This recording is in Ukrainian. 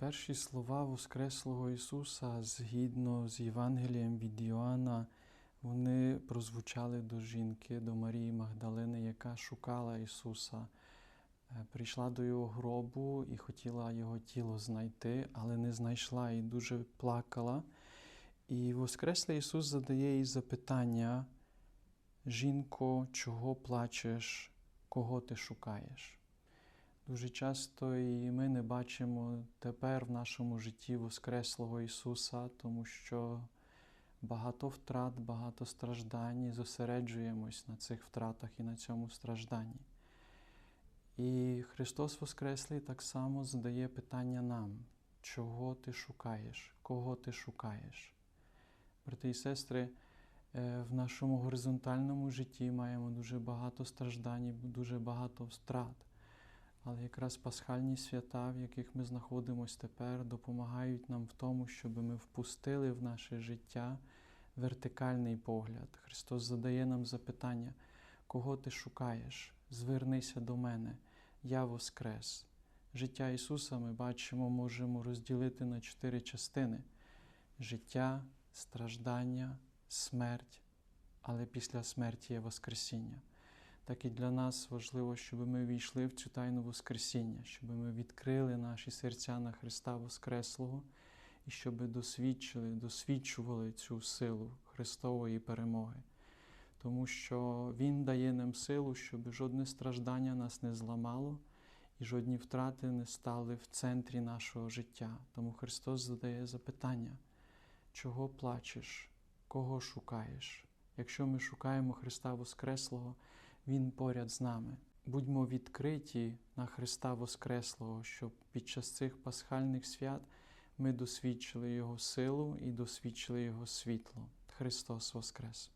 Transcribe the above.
Перші слова Воскреслого Ісуса згідно з Євангелієм від Іоанна, вони прозвучали до жінки, до Марії Магдалини, яка шукала Ісуса, Е, прийшла до його гробу і хотіла його тіло знайти, але не знайшла і дуже плакала. І Воскреслий Ісус задає їй запитання: Жінко, чого плачеш, кого ти шукаєш? Дуже часто і ми не бачимо тепер в нашому житті Воскреслого Ісуса, тому що багато втрат, багато страждань, і зосереджуємось на цих втратах і на цьому стражданні. І Христос Воскреслий так само задає питання нам, чого ти шукаєш, кого ти шукаєш. Брати і сестри, е, в нашому горизонтальному житті маємо дуже багато страждань, дуже багато втрат. Але якраз пасхальні свята, в яких ми знаходимося тепер, допомагають нам в тому, щоб ми впустили в наше життя вертикальний погляд. Христос задає нам запитання, кого ти шукаєш? Звернися до мене, я воскрес. Життя Ісуса ми бачимо, можемо розділити на чотири частини: життя, страждання, смерть, але після смерті є Воскресіння. Так і для нас важливо, щоб ми війшли в цю тайну Воскресіння, щоб ми відкрили наші серця на Христа Воскреслого і щоб досвідчили, досвідчували цю силу Христової перемоги. Тому що Він дає нам силу, щоб жодне страждання нас не зламало і жодні втрати не стали в центрі нашого життя. Тому Христос задає запитання, чого плачеш, кого шукаєш? Якщо ми шукаємо Христа Воскреслого, Він поряд з нами. Будьмо відкриті на Христа Воскреслого, щоб під час цих пасхальних свят ми досвідчили Його силу і досвідчили Його світло. Христос Воскрес!